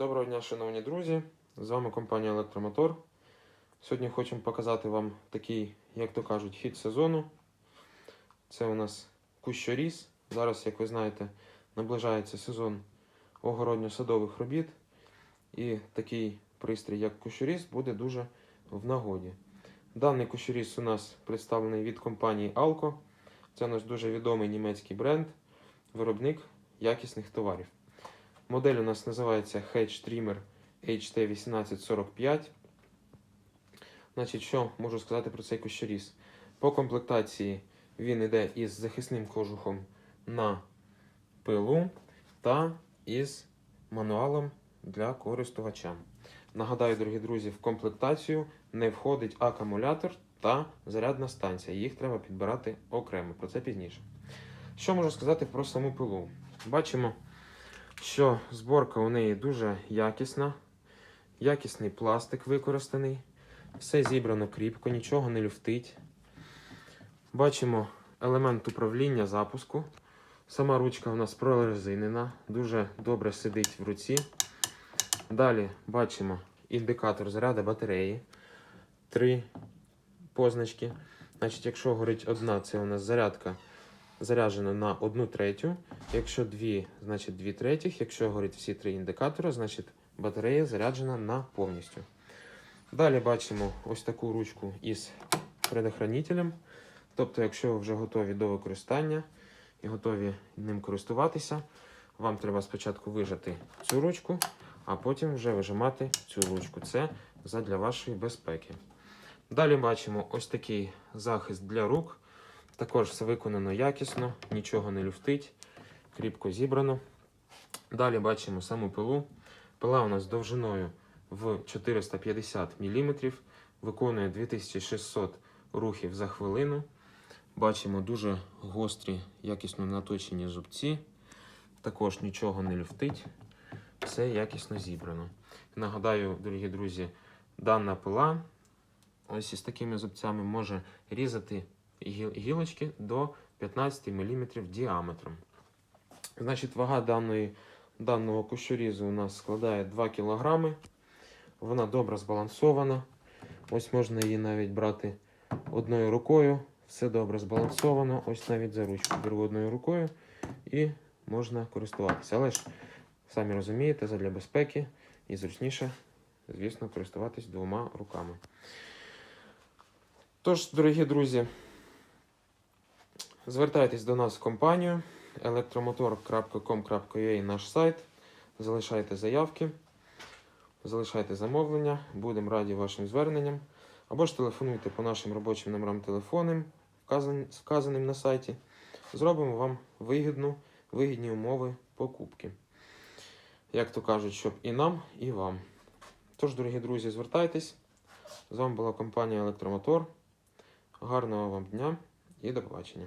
Доброго дня, шановні друзі! З вами компанія Електромотор. Сьогодні хочемо показати вам такий, як то кажуть, хід сезону. Це у нас кущоріз. Зараз, як ви знаєте, наближається сезон огородньо-садових робіт. І такий пристрій, як кущоріз, буде дуже в нагоді. Даний кущоріз у нас представлений від компанії Alco. Це наш дуже відомий німецький бренд, виробник якісних товарів. Модель у нас називається Hedge Trimmer HT1845. Значить, що можу сказати про цей кущоріз? По комплектації він йде із захисним кожухом на пилу та із мануалом для користувача. Нагадаю, дорогі друзі, в комплектацію не входить акумулятор та зарядна станція. Їх треба підбирати окремо. Про це пізніше. Що можу сказати про саму пилу? Бачимо що зборка у неї дуже якісна, якісний пластик використаний, все зібрано кріпко, нічого не люфтить. Бачимо елемент управління запуску. Сама ручка у нас прорезинена, дуже добре сидить в руці. Далі бачимо індикатор заряду батареї. Три позначки. Значить, якщо горить одна, це у нас зарядка заряджено на 1 третю. Якщо дві, значить 2 третіх. Якщо горить всі три індикатори, значить батарея заряджена на повністю. Далі бачимо ось таку ручку із предохранителем. Тобто, якщо ви вже готові до використання і готові ним користуватися, вам треба спочатку вижати цю ручку, а потім вже вижимати цю ручку. Це задля вашої безпеки. Далі бачимо ось такий захист для рук. Також все виконано якісно, нічого не люфтить, кріпко зібрано. Далі бачимо саму пилу. Пила у нас довжиною в 450 мм, виконує 2600 рухів за хвилину. Бачимо дуже гострі, якісно наточені зубці. Також нічого не люфтить, все якісно зібрано. Нагадаю, дорогі друзі, дана пила ось із такими зубцями може різати гілочки до 15 мм діаметром. Значить, вага даної, даного кущорізу у нас складає 2 кг. Вона добре збалансована. Ось можна її навіть брати одною рукою. Все добре збалансовано. Ось навіть за ручку беру одною рукою і можна користуватися. Але ж, самі розумієте, задля безпеки і зручніше, звісно, користуватись двома руками. Тож, дорогі друзі, Звертайтесь до нас в компанію elektromotor.com.ua наш сайт. Залишайте заявки, залишайте замовлення, будемо раді вашим зверненням. Або ж телефонуйте по нашим робочим номерам телефонів, вказаним на сайті. Зробимо вам вигідну, вигідні умови покупки. Як то кажуть, щоб і нам, і вам. Тож, дорогі друзі, звертайтесь. З вами була компанія Електромотор. Гарного вам дня і до побачення.